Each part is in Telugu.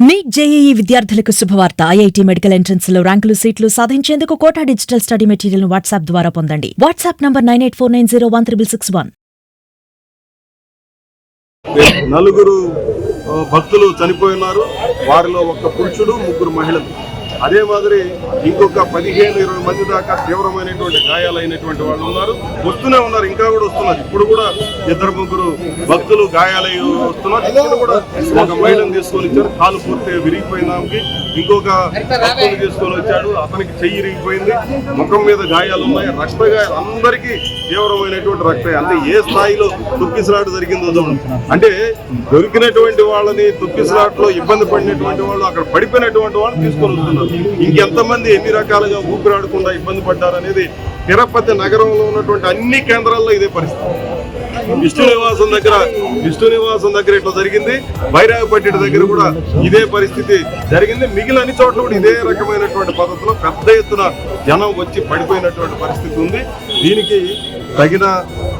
నీట్ జేఈఈ విద్యార్థులకు శుభవార్త. ఐఐటి మెడికల్ ఎంట్రన్స్లో ర్యాంకులు సీట్లు సాధించేందుకు Kota digital study material WhatsApp ద్వారా పొందండి. WhatsApp number nine eight four nine zero one triple six one. నలుగురు భక్తులు చనిపోయినారు. వారిలో ఒక పురుషుడు ముగ్గురు మహిళలు. అదే మాదిరి ఇంకొక పదిహేను ఇరవై మంది దాకా తీవ్రమైనటువంటి గాయాలైనటువంటి వాళ్ళు ఉన్నారు. వస్తూనే ఉన్నారు. ఇంకా కూడా వస్తున్నారు. ఇప్పుడు కూడా ఇద్దరు ముగ్గురు భక్తులు గాయాలై వస్తున్నారు. ఇప్పుడు కూడా ఒక మహిళను తీసుకొని వచ్చారు. కాలు పూర్తిగా విరిగిపోయిన దానికి ఇంకొక భక్తులు తీసుకొని వచ్చాడు. అతనికి చెయ్యి విరిగిపోయింది. ముఖం మీద గాయాలు ఉన్నాయి. రక్త గాయాలు. అందరికీ తీవ్రమైనటువంటి రక్త అంటే ఏ స్థాయిలో తుక్కిసలాట జరిగిందో చూడండి. అంటే దొరికినటువంటి వాళ్ళని తుక్కిసలాట్లో ఇబ్బంది పడినటువంటి వాళ్ళు అక్కడ పడిపోయినటువంటి వాళ్ళు తీసుకొని వస్తున్నారు. ఇంకెంతమంది ఎన్ని రకాలుగా ఊపిరాడకుండా ఇబ్బంది పడ్డారనేది తిరుపతి నగరంలో ఉన్నటువంటి అన్ని కేంద్రాల్లో ఇదే పరిస్థితి. విష్ణు నివాసం దగ్గర విష్ణు నివాసం దగ్గర ఇట్లా జరిగింది. భైరవపట్టి దగ్గర కూడా ఇదే పరిస్థితి జరిగింది. మిగిలిన అన్ని చోట్ల కూడా ఇదే రకమైనటువంటి పద్ధతిలో పెద్ద ఎత్తున జనం వచ్చి పడిపోయినటువంటి పరిస్థితి ఉంది. దీనికి తగిన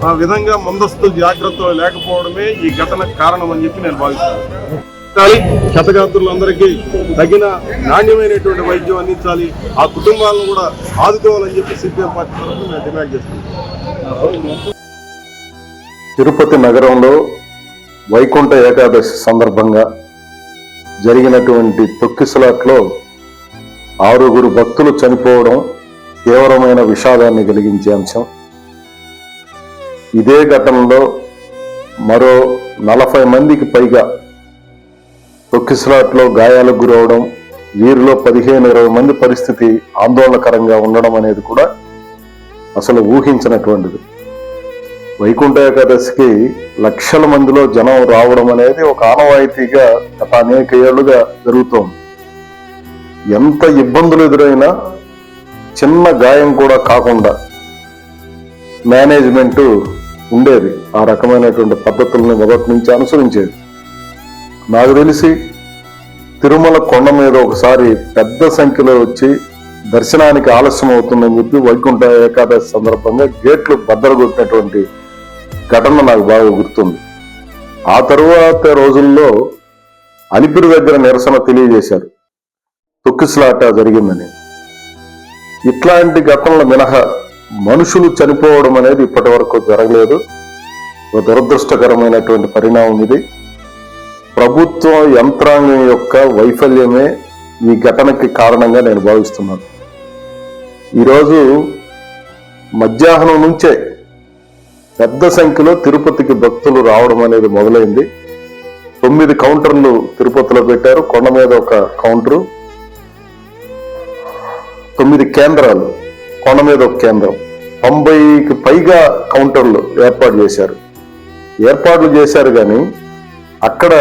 ఆ విధంగా ముందస్తు జాగ్రత్తలు లేకపోవడమే ఈ ఘటనకు కారణం అని చెప్పి నేను భావిస్తున్నాను. కానీ క్షతగాత్రులందరికీ తగిన నాణ్యమైనటువంటి వైద్యం అందించాలి. ఆ కుటుంబాలను కూడా ఆదుకోవాలని చెప్పి సిపిఎం పార్టీ తరఫున మేము డిమాండ్ చేస్తున్నాం. తిరుపతి నగరంలో వైకుంఠ ఏకాదశి సందర్భంగా జరిగినటువంటి తొక్కిసలాట్లో ఆరుగురు భక్తులు చనిపోవడం తీవ్రమైన విషాదాన్ని కలిగించే అంశం. ఇదే ఘటనలో మరో నలభై మందికి పైగా తొక్కిసలాట్లో గాయాలకు గురవడం వీరిలో పదిహేను ఇరవై మంది పరిస్థితి ఆందోళనకరంగా ఉండడం అనేది కూడా అసలు ఊహించినటువంటిది. వైకుంఠ ఏకాదశికి లక్షల మందిలో జనం రావడం అనేది ఒక ఆనవాయితీగా గత అనేక ఏళ్ళుగా జరుగుతోంది. ఎంత ఇబ్బందులు ఎదురైనా చిన్న గాయం కూడా కాకుండా మేనేజ్మెంట్ ఉండేది. ఆ రకమైనటువంటి పద్ధతుల్ని మొదటి నుంచి అనుసరించేది. నాకు తెలిసి తిరుమల కొండ మీద ఒకసారి పెద్ద సంఖ్యలో వచ్చి దర్శనానికి ఆలస్యం అవుతుందని చెప్పి వైకుంఠ ఏకాదశి సందర్భంగా గేట్లు బద్దలుగొట్టినటువంటి ఘటన నాకు బాగా గుర్తుంది. ఆ తరువాత రోజుల్లో అలిపిరి దగ్గర నిరసన తెలియజేశారు. తొక్కిసలాట జరిగిందని. ఇట్లాంటి ఘటనల మినహా మనుషులు చనిపోవడం అనేది ఇప్పటి వరకు జరగలేదు. ఒక దురదృష్టకరమైనటువంటి పరిణామం ఇది. ప్రభుత్వ యంత్రాంగం యొక్క వైఫల్యమే ఈ ఘటనకి కారణంగా నేను భావిస్తున్నాను. ఈరోజు మధ్యాహ్నం నుంచే పెద్ద సంఖ్యలో తిరుపతికి భక్తులు రావడం అనేది మొదలైంది. తొమ్మిది కౌంటర్లు తిరుపతిలో పెట్టారు. కొండ మీద ఒక కౌంటరు తొమ్మిది కేంద్రాలు కొండ మీద ఒక కేంద్రం. తొంభైకి పైగా కౌంటర్లు ఏర్పాటు చేశారు. ఏర్పాట్లు చేశారు కానీ అక్కడ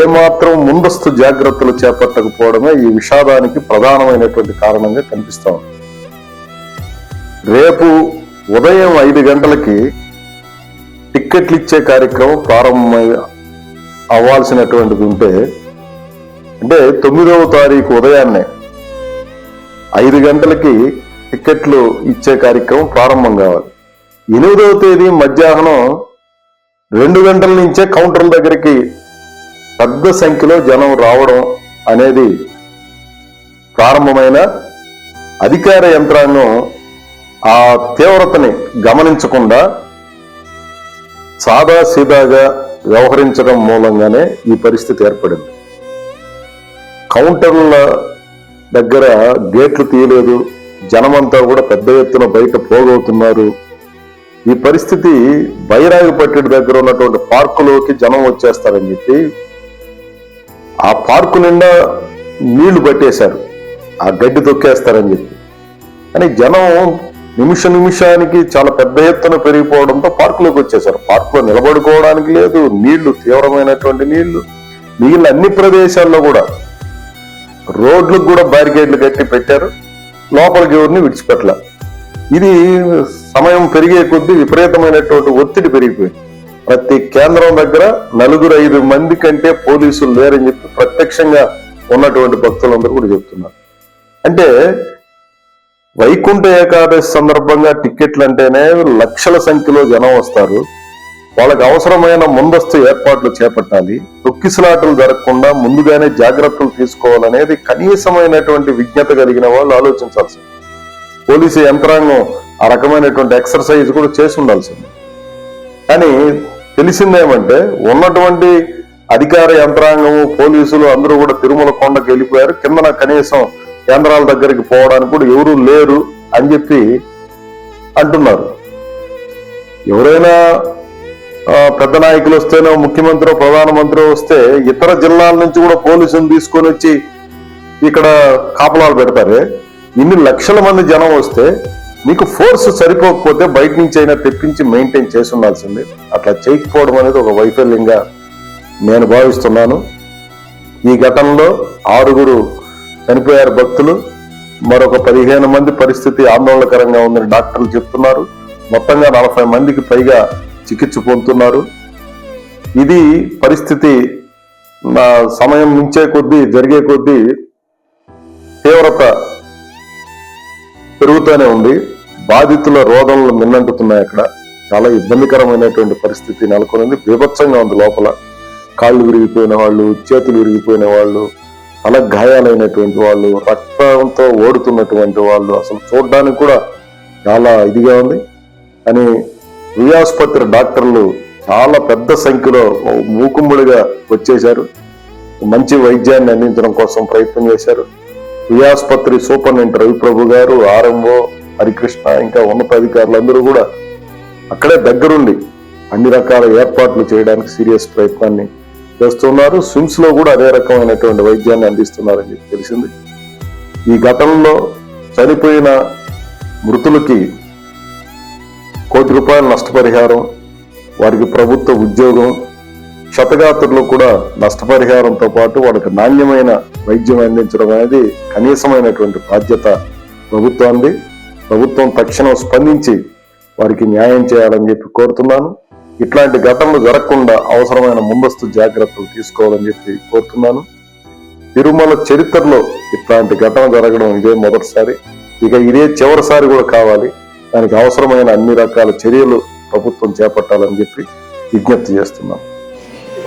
ఏమాత్రం ముందస్తు జాగ్రత్తలు చేపట్టకపోవడమే ఈ విషాదానికి ప్రధానమైనటువంటి కారణంగా కనిపిస్తా ఉంది. రేపు ఉదయం ఐదు గంటలకి టిక్కెట్లు ఇచ్చే కార్యక్రమం ప్రారంభమై అవ్వాల్సినటువంటిది ఉంటే అంటే తొమ్మిదవ తారీఖు ఉదయాన్నే ఐదు గంటలకి టిక్కెట్లు ఇచ్చే కార్యక్రమం ప్రారంభం కావాలి. ఎనిమిదవ తేదీ మధ్యాహ్నం రెండు గంటల నుంచే కౌంటర్ల దగ్గరికి పెద్ద సంఖ్యలో జనం రావడం అనేది ప్రారంభమైన అధికార యంత్రాంగం ఆ తీవ్రతని గమనించకుండా సాదా సీదాగా వ్యవహరించడం మూలంగానే ఈ పరిస్థితి ఏర్పడింది. కౌంటర్ల దగ్గర గేట్లు తీయలేదు. జనమంతా కూడా పెద్ద ఎత్తున బయట పోగవుతున్నారు. ఈ పరిస్థితి బైరాగిపట్టి దగ్గర ఉన్నటువంటి పార్కులోకి జనం వచ్చేస్తారని చెప్పి ఆ పార్కు నిండా నీళ్ళు పట్టేశారు. ఆ గడ్డి తొక్కేస్తారని చెప్పి. కానీ జనం నిమిష నిమిషానికి చాలా పెద్ద ఎత్తున పెరిగిపోవడంతో పార్కులోకి వచ్చేసారు పార్కులో నిలబడుకోవడానికి లేదు నీళ్ళు తీవ్రమైనటువంటి నీళ్ళు మిగిలిన అన్ని ప్రదేశాల్లో కూడా రోడ్లకు కూడా బ్యారికేడ్లు కట్టి పెట్టారు. లోపలికి ఎవరిని విడిచిపెట్టలేదు ఇది సమయం పెరిగే కొద్దీ విపరీతమైనటువంటి ఒత్తిడి పెరిగిపోయింది. ప్రతి కేంద్రం దగ్గర నలుగురు ఐదు మంది కంటే పోలీసులు లేరని చెప్పి ప్రత్యక్షంగా ఉన్నటువంటి భక్తులందరూ కూడా చెప్తున్నారు. అంటే వైకుంఠ ఏకాదశి సందర్భంగా టిక్కెట్లు అంటేనే లక్షల సంఖ్యలో జనం వస్తారు. వాళ్ళకి అవసరమైన ముందస్తు ఏర్పాట్లు చేపట్టాలి. తొక్కిసలాటలు జరగకుండా ముందుగానే జాగ్రత్తలు తీసుకోవాలనేది కనీసమైనటువంటి విజ్ఞత కలిగిన వాళ్ళు ఆలోచించాల్సింది. పోలీసు యంత్రాంగం ఆ రకమైనటువంటి ఎక్సర్సైజ్ కూడా చేసి ఉండాల్సింది. కానీ తెలిసిందేమంటే ఉన్నటువంటి అధికార యంత్రాంగం పోలీసులు అందరూ కూడా తిరుమల కొండకి వెళ్ళిపోయారు. కిందన కనీసం కేంద్రాల దగ్గరికి పోవడానికి కూడా ఎవరూ లేరు అని చెప్పి అంటున్నారు. ఎవరైనా ఆ, పెద్ద నాయకులు వస్తేనో ముఖ్యమంత్రి ప్రధానమంత్రి వస్తే ఇతర జిల్లాల నుంచి కూడా పోలీసులు తీసుకొని వచ్చి ఇక్కడ కాపలాలు పెడతారే? ఇన్ని లక్షల మంది జనం వస్తే మీకు ఫోర్స్ సరిపోకపోతే బయట నుంచి అయినా తెప్పించి మెయింటైన్ చేసి ఉండాల్సింది. అట్లా చేయకపోవడం అనేది ఒక వైఫల్యంగా నేను భావిస్తున్నాను. ఈ ఘటనలో ఆరుగురు చనిపోయారు భక్తులు. మరొక పదిహేను మంది పరిస్థితి ఆందోళనకరంగా ఉందని డాక్టర్లు చెప్తున్నారు. మొత్తంగా నలభై మందికి పైగా చికిత్స పొందుతున్నారు. ఇది పరిస్థితి నా సమయం మించే కొద్దీ జరిగే కొద్దీ తీవ్రత పెరుగుతూనే ఉంది. బాధితుల రోదనలు మిన్నంటుతున్నాయి అక్కడ. చాలా ఇబ్బందికరమైనటువంటి పరిస్థితి నెలకొనింది. బీభత్సంగా ఉంది లోపల. కాళ్ళు విరిగిపోయిన వాళ్ళు చేతులు విరిగిపోయిన వాళ్ళు అలా గాయాలైనటువంటి వాళ్ళు రక్తంతో ఓడుతున్నటువంటి వాళ్ళు అసలు చూడడానికి కూడా చాలా ఇదిగా ఉంది. అని ఆసుపత్రి డాక్టర్లు చాలా పెద్ద సంఖ్యలో మూకుమ్ముడిగా వచ్చేశారు. మంచి వైద్యాన్ని అందించడం కోసం ప్రయత్నం చేశారు. ఆసుపత్రి సూపరింటెండెంట్ రవిప్రభు గారు ఆర్ఎంఓ హరికృష్ణ ఇంకా ఉన్నతాధికారులందరూ కూడా అక్కడే దగ్గరుండి అన్ని రకాల ఏర్పాట్లు చేయడానికి సీరియస్ ప్రయత్నాన్ని చేస్తున్నారు. స్విమ్స్లో కూడా అదే రకమైనటువంటి వైద్యాన్ని అందిస్తున్నారని చెప్పి తెలిసింది. ఈ ఘటనలో చనిపోయిన మృతులకి కోటి రూపాయల నష్టపరిహారం వారికి ప్రభుత్వ ఉద్యోగం క్షతగాత్రులు కూడా నష్టపరిహారంతో పాటు వాళ్ళకి నాణ్యమైన వైద్యం అందించడం అనేది కనీసమైనటువంటి బాధ్యత ప్రభుత్వాన్ని ప్రభుత్వం తక్షణం స్పందించి వారికి న్యాయం చేయాలని చెప్పి కోరుతున్నాను. ఇట్లాంటి ఘటనలు జరగకుండా అవసరమైన ముందస్తు జాగ్రత్తలు తీసుకోవాలని చెప్పి కోరుతున్నాను. తిరుమల చరిత్రలో ఇట్లాంటి ఘటన జరగడం ఇదే మొదటిసారి. ఇక ఇదే చివరిసారి కూడా కావాలి. దానికి అవసరమైన అన్ని రకాల చర్యలు ప్రభుత్వం చేపట్టాలని చెప్పి విజ్ఞప్తి చేస్తున్నాను.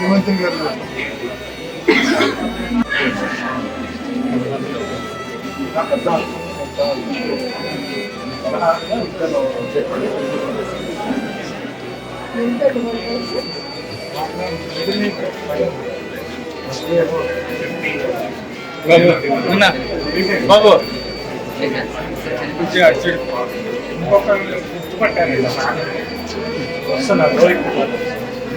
ముఖ్యమంత్రి గారు. బాబు. ఇంకొక గుర్తుపట్టారు. వస్తున్నారు.